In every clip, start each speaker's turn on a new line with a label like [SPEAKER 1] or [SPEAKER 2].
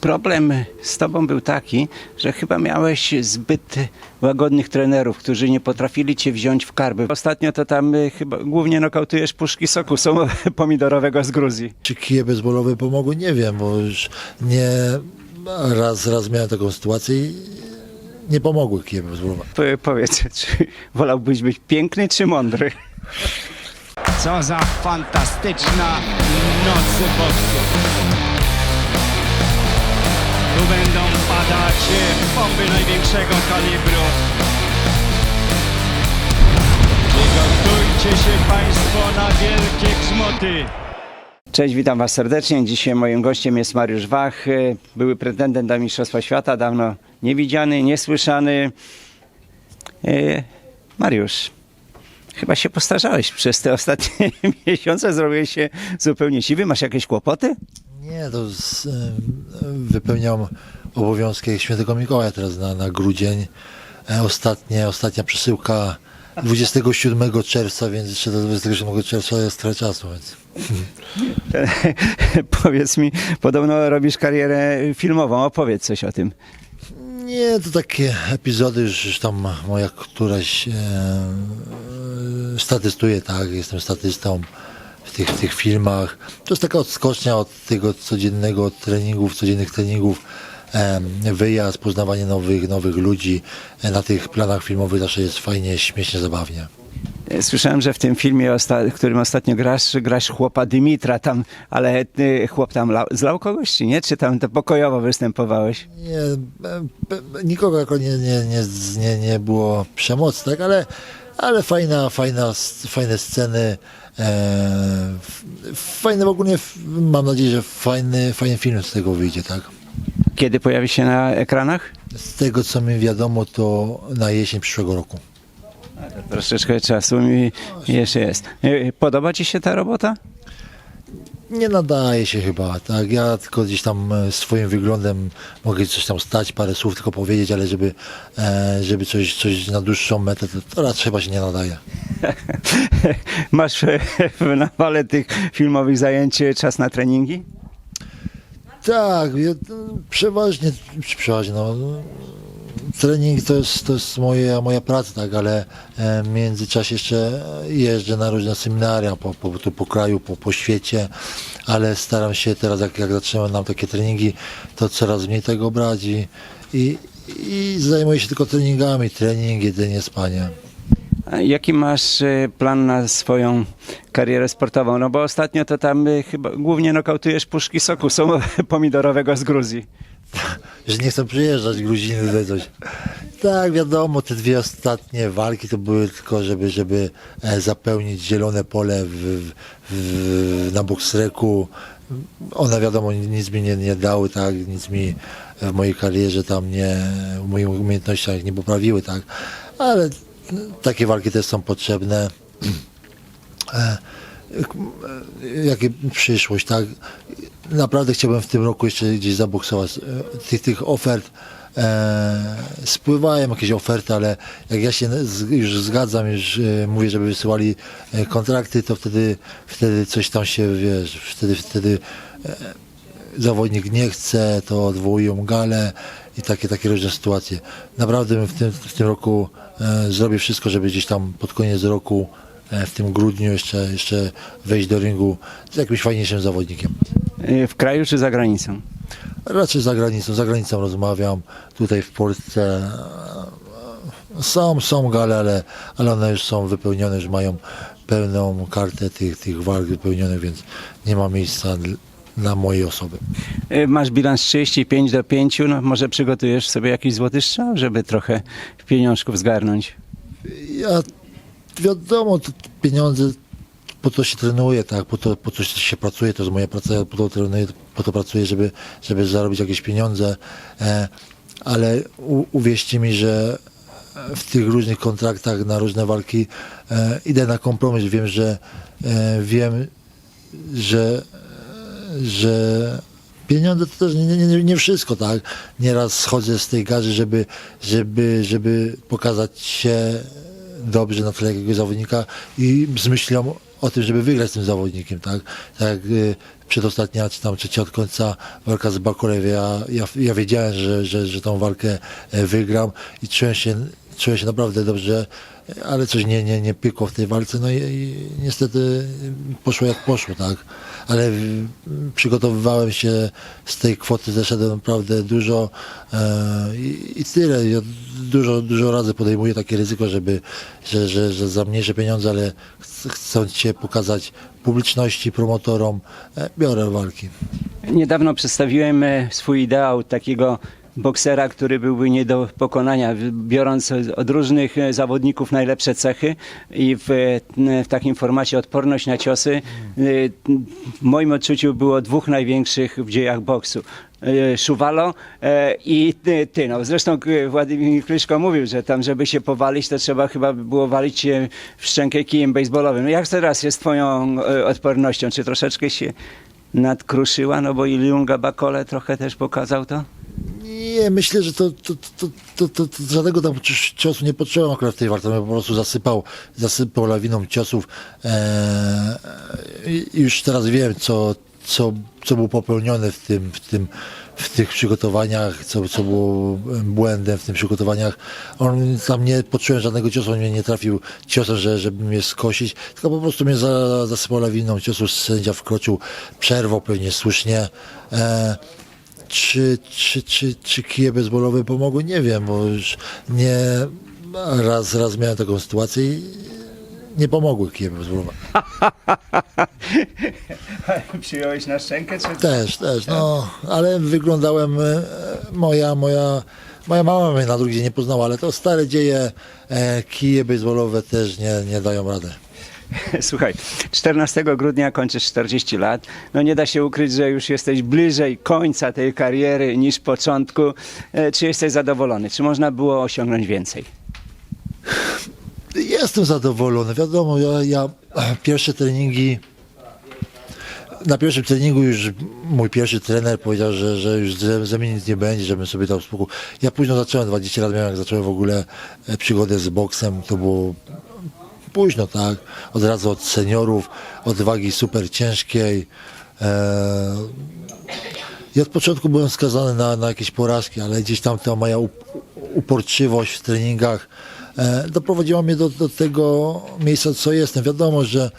[SPEAKER 1] problem z tobą był taki, że chyba miałeś zbyt łagodnych trenerów, którzy nie potrafili cię wziąć w karby. Ostatnio to tam y, chyba głównie nokautujesz puszki soku są pomidorowego z Gruzji.
[SPEAKER 2] Czy kije bezbolowe pomogły? Nie wiem, bo już nie raz, raz miałem taką sytuację i nie pomogły kije bezbolowe.
[SPEAKER 1] Po- Powiedz, czy wolałbyś być piękny czy mądry?
[SPEAKER 3] Co za fantastyczna noc boksu. Będą padać bomby największego kalibru. Przygotujcie się Państwo na wielkie grzmoty.
[SPEAKER 1] Cześć, witam Was serdecznie. Dzisiaj moim gościem jest Mariusz Wach, y, były pretendent do Mistrzostwa Świata, dawno niewidziany, niesłyszany. Y, Mariusz, chyba się postarzałeś przez te ostatnie miesiące, zrobiłeś się zupełnie siwy. Masz jakieś kłopoty?
[SPEAKER 2] Nie, to z, wypełniam obowiązki świętego Mikołaja teraz na, na grudzień. E, Ostatnie, ostatnia przesyłka 27 czerwca, więc jeszcze do 27 czerwca jest trochę czasu. Więc.
[SPEAKER 1] Powiedz mi, podobno robisz karierę filmową, opowiedz coś o tym.
[SPEAKER 2] Nie, to takie epizody, już, już tam moja któraś e, statystuje, tak, jestem statystą w tych, w tych filmach. To jest taka odskocznia od tego codziennego treningów, codziennych treningów, e, wyjazd, poznawanie nowych, nowych ludzi. E, na tych planach filmowych zawsze jest fajnie, śmiesznie, zabawnie.
[SPEAKER 1] Y, Słyszałem, że w tym filmie, w którym ostatnio grasz, grasz chłopa Dymitra tam, ale ty, chłop tam la- zlał kogoś, czy nie? Czy tam to pokojowo występowałeś?
[SPEAKER 2] Nie, e, e, nikogo jako nie, nie, nie, nie, nie było przemocy, tak, ale, ale fajna, fajna, fajne sceny, e, f- fajne w ogóle, mam nadzieję, że fajny, fajny film z tego wyjdzie, tak.
[SPEAKER 1] Kiedy pojawi się na ekranach?
[SPEAKER 2] Z tego co mi wiadomo, to na jesień przyszłego roku.
[SPEAKER 1] Troszeczkę czasu mi jeszcze jest. Y, Podoba ci się ta robota?
[SPEAKER 2] Nie nadaje się chyba, tak. Ja tylko gdzieś tam e, swoim wyglądem mogę coś tam stać, parę słów tylko powiedzieć, ale żeby, e, żeby coś, coś na dłuższą metę, to, to raczej chyba się nie nadaje.
[SPEAKER 1] Masz e, w nawale tych filmowych zajęć czas na treningi?
[SPEAKER 2] Tak, ja, przeważnie, przeważnie, no, trening to jest, to jest moja, moja praca, tak, ale e, w międzyczasie jeszcze jeżdżę na różne seminaria po, po, tu po kraju, po, po świecie, ale staram się teraz, jak, jak zaczynam nam takie treningi, to coraz mniej tego brać i, i, i zajmuję się tylko treningami, trening, jedzenie, spanie.
[SPEAKER 1] Jaki masz e, plan na swoją karierę sportową? No bo ostatnio to tam e, chyba głównie nokautujesz puszki soku pomidorowego z Gruzji.
[SPEAKER 2] Że nie chcą przyjeżdżać Gruziny tutaj coś. Tak, wiadomo, te dwie ostatnie walki to były tylko, żeby, żeby e, zapełnić zielone pole w, w, na boksreku. One wiadomo, nic mi nie, nie dały, tak, nic mi w mojej karierze tam nie, w moich umiejętnościach nie poprawiły, tak, ale takie walki też są potrzebne. E, jakie przyszłość, tak? Naprawdę chciałbym w tym roku jeszcze gdzieś zaboksować. E, Tych, tych ofert e, spływają jakieś oferty, ale jak ja się z, już zgadzam, już e, mówię, żeby wysyłali e, kontrakty, to wtedy, wtedy coś tam się, wiesz, wtedy, wtedy e, zawodnik nie chce, to odwołują galę i takie, takie różne sytuacje. Naprawdę w tym, w tym roku e, zrobię wszystko, żeby gdzieś tam pod koniec roku e, w tym grudniu jeszcze, jeszcze wejść do ringu z jakimś fajniejszym zawodnikiem.
[SPEAKER 1] E, W kraju czy za granicą?
[SPEAKER 2] Raczej za granicą, za granicą rozmawiam, tutaj w Polsce e, są, są gale, ale, ale one już są wypełnione, już mają pełną kartę tych, tych walk wypełnionych, więc nie ma miejsca dla mojej osoby.
[SPEAKER 1] E, Masz bilans 35 do 5, no może przygotujesz sobie jakiś złoty strzał, żeby trochę pieniążków zgarnąć.
[SPEAKER 2] Ja wiadomo, pieniądze po to się trenuje, tak, po to, po to się pracuje, to jest moja praca, po to trenuję, po to pracuję, żeby, żeby zarobić jakieś pieniądze, e, ale u, uwierzcie mi, że w tych różnych kontraktach na różne walki e, idę na kompromis, wiem, że e, wiem, że że pieniądze to też nie, nie, nie, nie wszystko, tak? Nieraz schodzę z tej garzy, żeby, żeby, żeby pokazać się dobrze na tle jakiegoś zawodnika i z myślą o tym, żeby wygrać z tym zawodnikiem, tak? Tak jak y, przedostatnia, czy tam trzecia od końca walka z Bakolew, ja, ja, ja wiedziałem, że, że, że tą walkę e, wygram i czułem się, czułem się naprawdę dobrze, ale coś nie, nie, nie pykło w tej walce, no i, i niestety poszło jak poszło, tak? Ale przygotowywałem się z tej kwoty, zeszedłem naprawdę dużo e, i, i tyle. Ja dużo, dużo razy podejmuję takie ryzyko, żeby, że, że, że za mniejsze pieniądze, ale ch- chcąc się pokazać publiczności, promotorom, e, biorę walki.
[SPEAKER 1] Niedawno przedstawiłem e, swój ideał takiego boksera, który byłby nie do pokonania, biorąc od różnych e, zawodników najlepsze cechy i w, e, w takim formacie odporność na ciosy. E, W moim odczuciu było dwóch największych w dziejach boksu. Szuwalo i ty, ty. No, zresztą Władimir Kliszko mówił, że tam, żeby się powalić, to trzeba chyba by było walić się w szczękę kijem baseballowym. Jak teraz jest twoją odpornością? Czy troszeczkę się nadkruszyła, no bo Iliunga Bakole trochę też pokazał to.
[SPEAKER 2] Nie, myślę, że to, to, to, to, to, to żadnego tam ci- ciosu nie poczułem akurat tej walce. Po prostu zasypał, zasypał lawiną ciosów. Eee, już teraz wiem, co, co, co było popełnione w tym, w tym, w tych przygotowaniach, co, co było błędem w tych przygotowaniach. On tam nie poczułem żadnego ciosu, on mnie nie trafił ciosem, że, żeby mnie skosić, tylko po prostu mnie za, zasypał lawiną ciosów. Sędzia wkroczył, przerwał pewnie słusznie. Eee, czy, czy, czy, czy kije bezbolowe pomogły? Nie wiem, bo już nie raz, raz miałem taką sytuację i nie pomogły kije bezbolowe.
[SPEAKER 1] Przyjąłeś na szczękę, czy...
[SPEAKER 2] Też, też, no, ale wyglądałem, e, moja, moja, moja mama mnie na drugi dzień nie poznała, ale to stare dzieje, e, kije baseballowe też nie, nie dają rady.
[SPEAKER 1] Słuchaj, 14 grudnia kończysz 40 lat. No nie da się ukryć, że już jesteś bliżej końca tej kariery niż początku. E, Czy jesteś zadowolony? Czy można było osiągnąć więcej?
[SPEAKER 2] Jestem zadowolony. Wiadomo, ja, ja pierwsze treningi. Na pierwszym treningu już mój pierwszy trener powiedział, że, że już ze, ze mnie nic nie będzie, żebym sobie dał spokój. Ja późno zacząłem, 20 lat miałem, jak zacząłem w ogóle e, przygodę z boksem. To było późno, tak? Od razu od seniorów, od wagi super ciężkiej. E, ja od początku byłem skazany na, na jakieś porażki, ale gdzieś tam ta moja up- uporczywość w treningach e, doprowadziła mnie do, do tego miejsca, co jestem. Wiadomo, że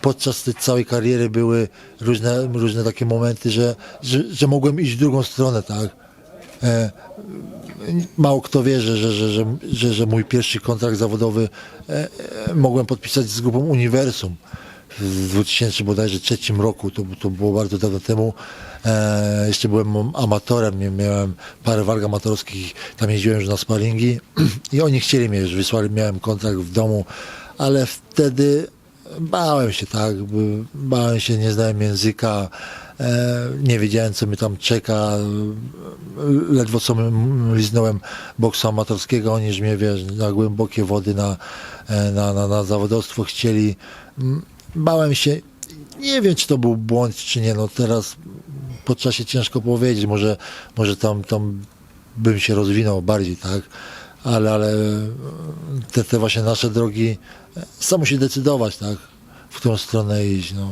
[SPEAKER 2] podczas tej całej kariery były różne, różne takie momenty, że, że, że mogłem iść w drugą stronę, tak? E, mało kto wie, że, że, że, że, że, mój pierwszy kontrakt zawodowy e, e, mogłem podpisać z grupą Uniwersum w 2000 bodajże trzecim roku, to, to było bardzo dawno temu. E, jeszcze byłem amatorem, mia- miałem parę walk amatorskich, tam jeździłem już na sparingi i oni chcieli mnie już, wysłali, miałem kontrakt w domu, ale wtedy bałem się, tak, bałem się, nie znałem języka, e, nie wiedziałem, co mnie tam czeka, ledwo co liznąłem boksu amatorskiego, oni mnie, wiesz, na głębokie wody, na, e, na, na, na zawodowstwo chcieli. Bałem się, nie wiem, czy to był błąd, czy nie, no teraz po czasie ciężko powiedzieć, może, może tam, tam bym się rozwinął bardziej, tak, ale, ale te, te właśnie nasze drogi, sam musi decydować, tak, w którą stronę iść, no.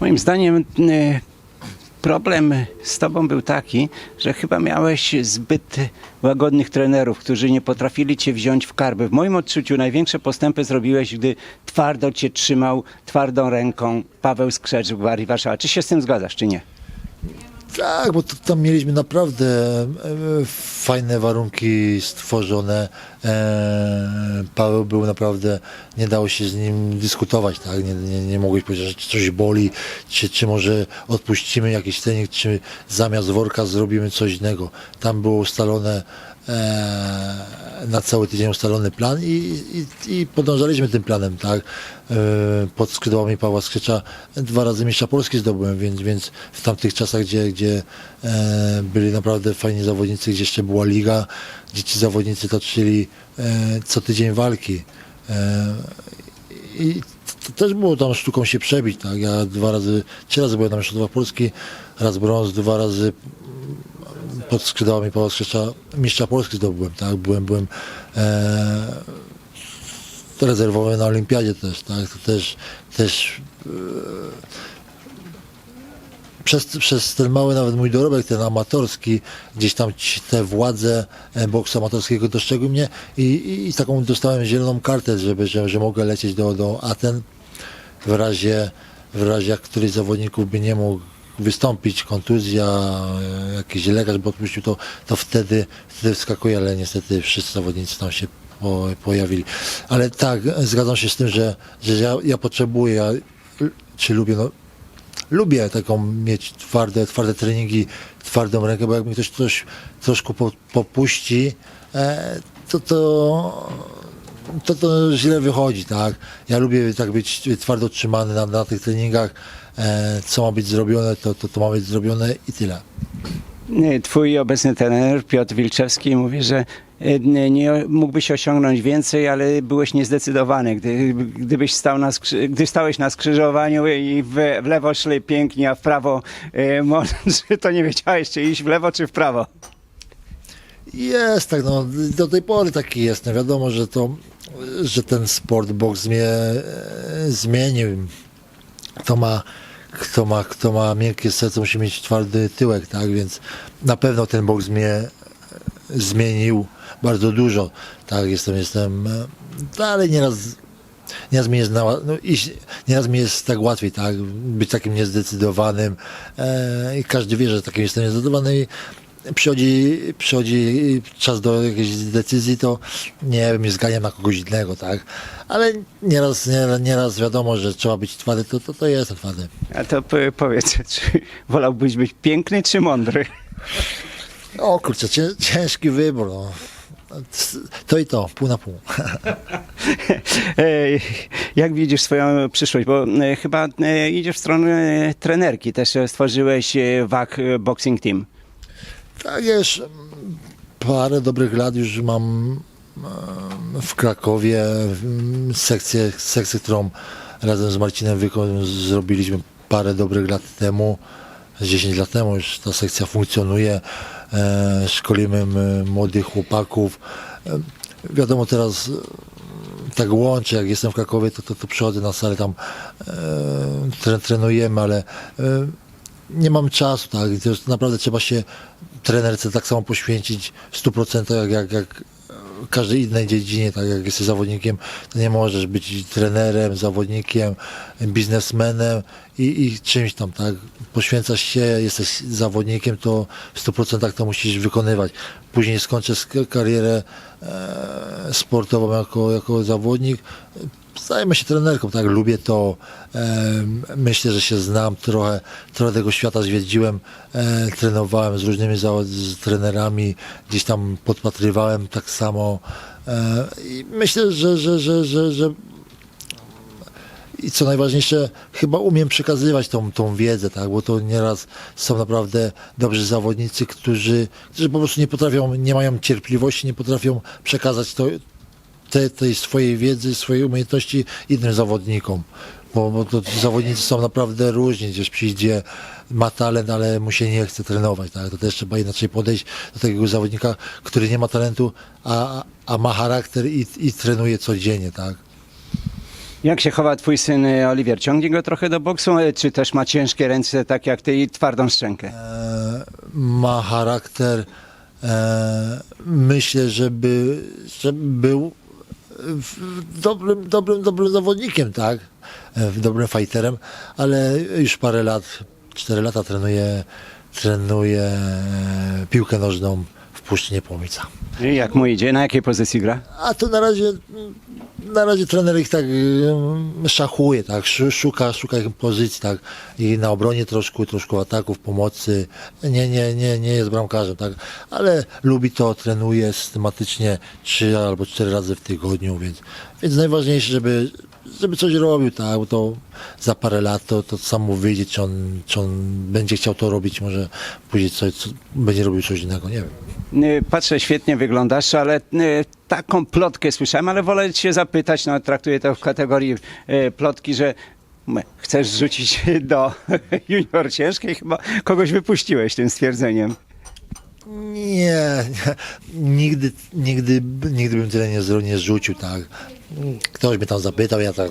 [SPEAKER 1] Moim zdaniem y, problem z tobą był taki, że chyba miałeś zbyt łagodnych trenerów, którzy nie potrafili cię wziąć w karby. W moim odczuciu największe postępy zrobiłeś, gdy twardo cię trzymał twardą ręką Paweł Skrzecz w Warszawa. Czy się z tym zgadzasz, czy nie?
[SPEAKER 2] Tak, bo tam mieliśmy naprawdę e, fajne warunki stworzone. E, Paweł był naprawdę, nie dało się z nim dyskutować, tak? Nie, nie, nie mogłeś powiedzieć, że coś boli, czy, czy może odpuścimy jakiś trening, czy zamiast worka zrobimy coś innego. Tam było ustalone e, na cały tydzień ustalony plan i, i, i podążaliśmy tym planem, tak? E, pod skrzydłami Pawła Skrzecza dwa razy mistrza Polski zdobyłem, więc, więc w tamtych czasach, gdzie, gdzie e, byli naprawdę fajni zawodnicy, gdzie jeszcze była liga, gdzie ci zawodnicy toczyli e, co tydzień walki. E, i też było tam sztuką się przebić, tak? Ja dwa razy, trzy razy byłem na mistrzostwach Polski, raz brąz, dwa razy pod skrzydłami Pawła mistrza Polski zdobyłem, tak? Byłem, byłem e, rezerwowy na olimpiadzie też, tak, to też, też przez, przez ten mały nawet mój dorobek, ten amatorski, gdzieś tam te władze e, boksu amatorskiego dostrzegły mnie i, i, i taką dostałem zieloną kartę, żeby, że, że mogę lecieć do, do Aten w razie, w razie jak któryś z zawodników by nie mógł wystąpić, kontuzja, e, jakiś lekarz by odpuścił, to, to wtedy, wtedy wskakuje, ale niestety wszyscy zawodnicy tam się po, pojawili. Ale tak, zgadzam się z tym, że, że ja, ja potrzebuję, ja, czy lubię, no, lubię taką mieć twarde, twarde treningi, twardą rękę, bo jak mi ktoś coś troszkę po, popuści, e, to, to, to to źle wychodzi, tak? Ja lubię tak być twardo trzymany na, na tych treningach, e, co ma być zrobione, to, to, to ma być zrobione i tyle.
[SPEAKER 1] Twój obecny trener Piotr Wilczewski mówi, że nie, nie mógłbyś osiągnąć więcej, ale byłeś niezdecydowany. Gdy, gdybyś stał na skrzy- gdy stałeś na skrzyżowaniu i w, w lewo szli pięknie, a w prawo e, może, to nie wiedziałeś, czy iść w lewo, czy w prawo.
[SPEAKER 2] Jest tak, no, do tej pory taki jest. No, wiadomo, że to, że ten sport boks mnie e, zmienił. Kto ma, kto ma, kto ma miękkie serce, musi mieć twardy tyłek, tak, więc na pewno ten boks mnie zmienił bardzo dużo. Tak, jestem, jestem, e, dalej nieraz Nieraz mi jest, na, no, iść, nieraz mi jest tak łatwiej, tak? Być takim niezdecydowanym. E, I każdy wie, że takim jestem niezdecydowany i przychodzi, przychodzi czas do jakiejś decyzji, to nie wiem, zganiam na kogoś innego, tak? Ale nieraz, nieraz, nieraz wiadomo, że trzeba być twardy, to, to, to jestem twardy.
[SPEAKER 1] A to powiedz, czy wolałbyś być piękny, czy mądry?
[SPEAKER 2] O kurczę, cię, ciężki wybór, no. To i to, pół na pół.
[SPEAKER 1] E, Jak widzisz swoją przyszłość? Bo e, chyba e, idziesz w stronę trenerki. Też e, stworzyłeś e, WAC Boxing Team.
[SPEAKER 2] Tak jest. Parę dobrych lat już mam w Krakowie sekcję, sekcję, którą razem z Marcinem Wyką zrobiliśmy parę dobrych lat temu. Z 10 lat temu już ta sekcja funkcjonuje. E, szkolimy młodych chłopaków. E, wiadomo teraz e, tak łączę, jak jestem w Krakowie, to, to, to przychodzę na salę, tam e, tre, trenujemy, ale e, nie mam czasu, tak, naprawdę trzeba się trenerce tak samo poświęcić w 100% jak, jak, jak w każdej innej dziedzinie, tak jak jesteś zawodnikiem, to nie możesz być trenerem, zawodnikiem, biznesmenem i, i czymś tam, tak, poświęcasz się, jesteś zawodnikiem, to w 100% to musisz wykonywać. Później skończę sk- karierę e, sportową jako, jako zawodnik, zajmę się trenerką, tak, lubię to, myślę, że się znam trochę, trochę tego świata zwiedziłem, e, trenowałem z różnymi z trenerami, gdzieś tam podpatrywałem tak samo e, i myślę, że, że, że, że, że i co najważniejsze, chyba umiem przekazywać tą, tą wiedzę, tak, bo to nieraz są naprawdę dobrzy zawodnicy, którzy, którzy po prostu nie potrafią, nie mają cierpliwości, nie potrafią przekazać to, te, tej swojej wiedzy, swojej umiejętności innym zawodnikom. Bo, bo to zawodnicy są naprawdę różni, gdzieś przyjdzie, ma talent, ale mu się nie chce trenować. Tak? To też trzeba inaczej podejść do takiego zawodnika, który nie ma talentu, a, a ma charakter i, i trenuje codziennie. Tak?
[SPEAKER 1] Jak się chowa twój syn e, Oliwier? Ciągnie go trochę do boksu, e, czy też ma ciężkie ręce, tak jak ty, i twardą szczękę?
[SPEAKER 2] e, ma charakter. E, myślę, żeby, żeby był dobrym, dobrym, dobrym zawodnikiem, tak? Dobrym fighterem, ale już parę lat, cztery lata trenuje, trenuje piłkę nożną w Puszczy Niepołomica.
[SPEAKER 1] I jak mu idzie? Na jakiej pozycji gra?
[SPEAKER 2] A to na razie, na razie trener ich tak szachuje, tak, Szu- szuka, szuka ich pozycji, tak, i na obronie troszkę, troszkę ataków, pomocy, nie, nie, nie, nie jest bramkarzem, tak, ale lubi to, trenuje systematycznie trzy albo cztery razy w tygodniu, więc, więc najważniejsze, żeby, żeby coś robił, tak, bo to za parę lat to, to samo wyjdzie, czy on, czy on będzie chciał to robić, może później coś, co, będzie robił coś innego, nie wiem.
[SPEAKER 1] Patrzę, świetnie wyglądasz, ale e, taką plotkę słyszałem, ale wolę cię zapytać, no traktuję to w kategorii e, plotki, że chcesz rzucić do junior ciężkiej, chyba kogoś wypuściłeś tym stwierdzeniem.
[SPEAKER 2] Nie, nigdy, nigdy, nigdy bym tyle nie, nie zrzucił, tak. Ktoś mnie tam zapytał, ja tak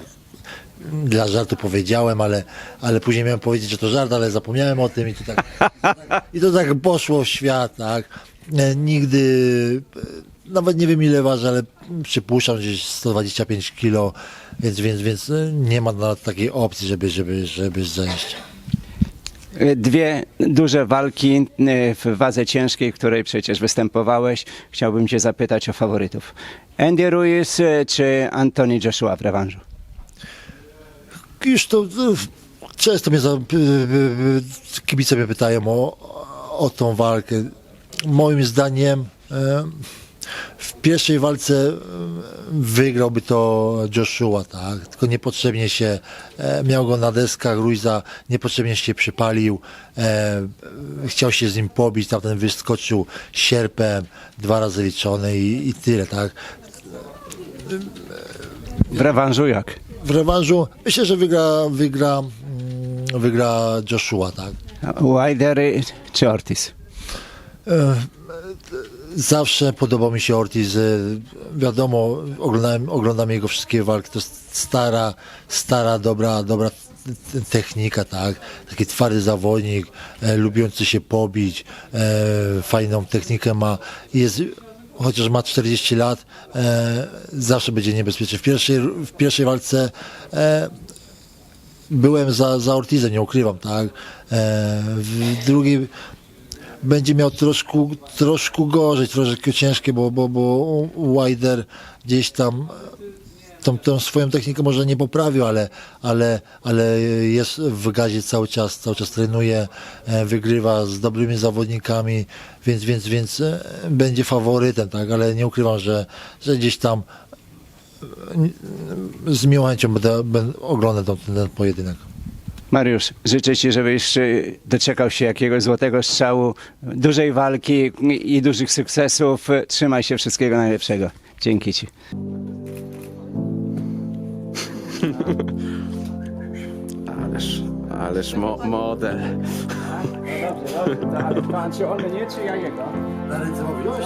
[SPEAKER 2] dla żartu powiedziałem, ale, ale później miałem powiedzieć, że to żart, ale zapomniałem o tym i to tak, i to tak poszło w świat, tak. E, Nigdy, e, nawet nie wiem ile waży, ale przypuszczam gdzieś 125 kilo, więc, więc, więc e, nie ma nawet takiej opcji, żeby, żeby, żeby zejść.
[SPEAKER 1] E, Dwie duże walki e, w wadze ciężkiej, w której przecież występowałeś. Chciałbym cię zapytać o faworytów. Andy Ruiz e, czy Anthony Joshua w rewanżu?
[SPEAKER 2] Już to to często mnie za, kibice mnie pytają o, o tą walkę. Moim zdaniem e, w pierwszej walce e, wygrałby to Joshua, tak? Tylko niepotrzebnie się e, miał go na deskach Ruiza, niepotrzebnie się przypalił, e, chciał się z nim pobić, tamten wyskoczył sierpem, dwa razy liczony i, i tyle, tak?
[SPEAKER 1] W rewanżu jak?
[SPEAKER 2] w rewanżu myślę, że wygra, wygra, mm, wygra Joshua, tak.
[SPEAKER 1] Wilder czy Ortiz?
[SPEAKER 2] Zawsze podobał mi się Ortiz. e, Wiadomo, oglądałem, oglądam jego wszystkie walki. To stara, stara, dobra, dobra technika, tak. Taki twardy zawodnik, e, lubiący się pobić, e, fajną technikę ma. Jest, chociaż ma 40 lat, e, zawsze będzie niebezpieczny. W pierwszej, w pierwszej walce e, byłem za, za Ortizem, nie ukrywam, tak. E, w drugiej będzie miał troszkę, troszkę gorzej, troszkę ciężkie, bo, bo, bo Wider gdzieś tam tą, tą swoją technikę może nie poprawił, ale, ale, ale jest w gazie cały czas, cały czas trenuje, e, wygrywa z dobrymi zawodnikami, więc, więc, więc e, będzie faworytem, tak, ale nie ukrywam, że, że gdzieś tam e, z miłą chęcią będę, będę oglądał ten, ten pojedynek.
[SPEAKER 1] Mariusz, życzę Ci, żebyś e, doczekał się jakiegoś złotego strzału, dużej walki i dużych sukcesów. Trzymaj się, wszystkiego najlepszego. Dzięki Ci.
[SPEAKER 4] Ależ, ależ mo model.
[SPEAKER 1] Dobrze, dobrze, ale pan czy on mnie, czy ja jego?
[SPEAKER 2] Na ręce mówiłeś?